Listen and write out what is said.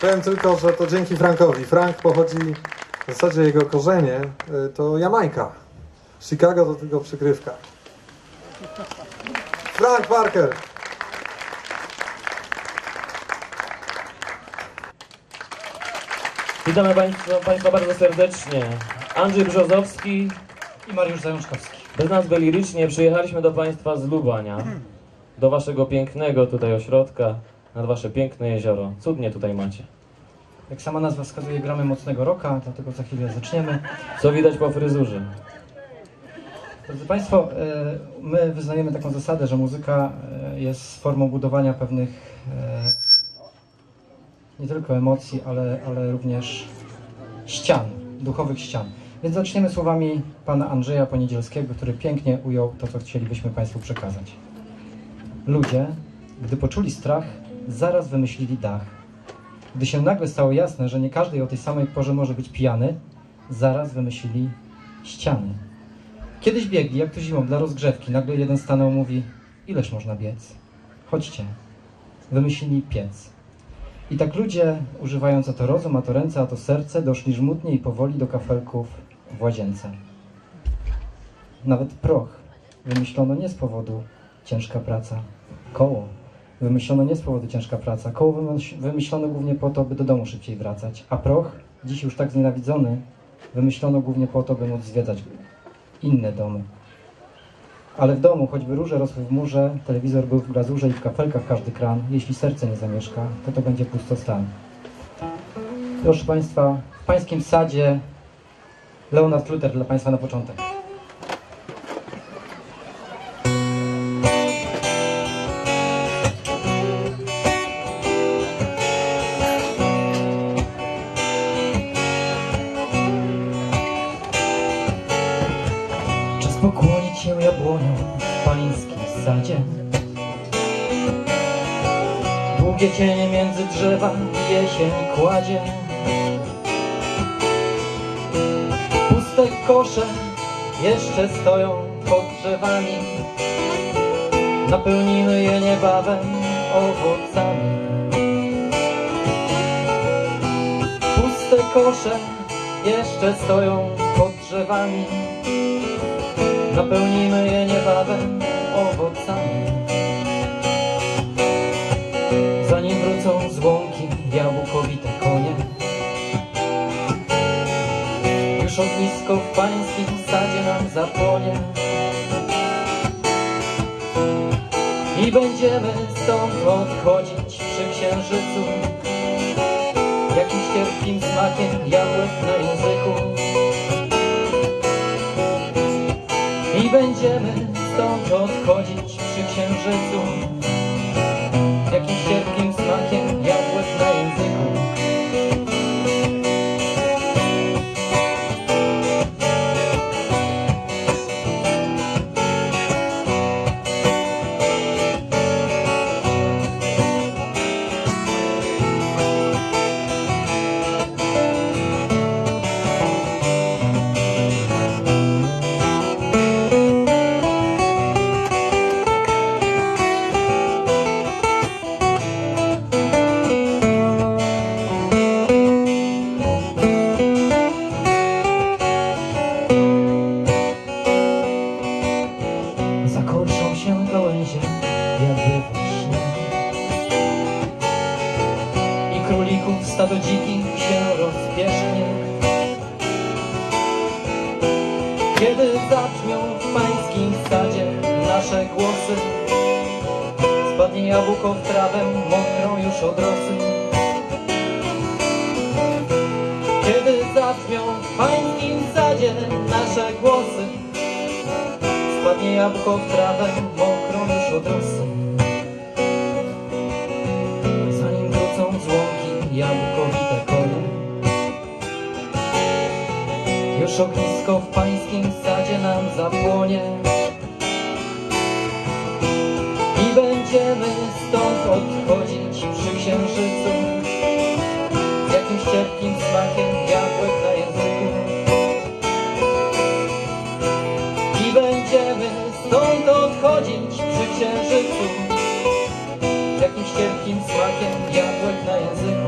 Powiem tylko, że to dzięki Frankowi. Frank pochodzi, w zasadzie jego korzenie y, to Jamajka. Chicago to tylko przykrywka. Frank Parker! Witamy Państwa, państwa bardzo serdecznie. Andrzej Brzozowski, i Mariusz Zajączkowski. bez nazwy lirycznie przyjechaliśmy do Państwa z Lubania, do Waszego pięknego tutaj ośrodka, nad Wasze piękne jezioro. Cudnie tutaj macie. Jak sama nazwa wskazuje, gramy mocnego rocka, dlatego za chwilę zaczniemy. Co widać po fryzurze? Drodzy Państwo, e, my wyznajemy taką zasadę, że muzyka e, jest formą budowania pewnych e, nie tylko emocji, ale, ale również ścian, duchowych ścian. Więc zaczniemy słowami pana Andrzeja Poniedzielskiego, który pięknie ujął to, co chcielibyśmy Państwu przekazać. Ludzie, gdy poczuli strach, zaraz wymyślili dach. Gdy się nagle stało jasne, że nie każdy o tej samej porze może być pijany, zaraz wymyślili ściany. Kiedyś biegli, jak to zimą, dla rozgrzewki. Nagle jeden stanął, mówi, ileż można biec? Chodźcie. Wymyślili piec. I tak ludzie, używając a to rozum, a to ręce, a to serce, doszli żmudnie i powoli do kafelków w łazience. Nawet proch wymyślono nie z powodu ciężka praca. Koło wymyślono nie z powodu ciężka praca. Koło wymyś- wymyślono głównie po to, by do domu szybciej wracać. A proch, dziś już tak znienawidzony, wymyślono głównie po to, by móc zwiedzać inne domy. Ale w domu, choćby róże rosły w murze, telewizor był w glazurze i w kafelkach każdy kran, jeśli serce nie zamieszka, to to będzie pustostan. Proszę Państwa, w Pańskim sadzie Leonard Luther dla Państwa na początek. Cienie między drzewa jesień kładzie. Puste kosze jeszcze stoją pod drzewami. Napełnimy je niebawem owocami. Puste kosze jeszcze stoją pod drzewami. Napełnimy je niebawem owocami. Ognisko w pańskim sadzie nam zapłonie. I będziemy stąd odchodzić przy księżycu. Jakimś cierpkim smakiem jabłek na języku. I będziemy stąd odchodzić przy księżycu trawę mokrą już od rosy Kiedy zabrzmią w pańskim sadzie nasze głosy Spadnie jabłko w trawę, mokrą już od rosy. Zanim wrócą z łąki jabłkowite konie. Już ognisko w pańskim sadzie nam zapłonie. Kiepkim smakiem jabłek na języku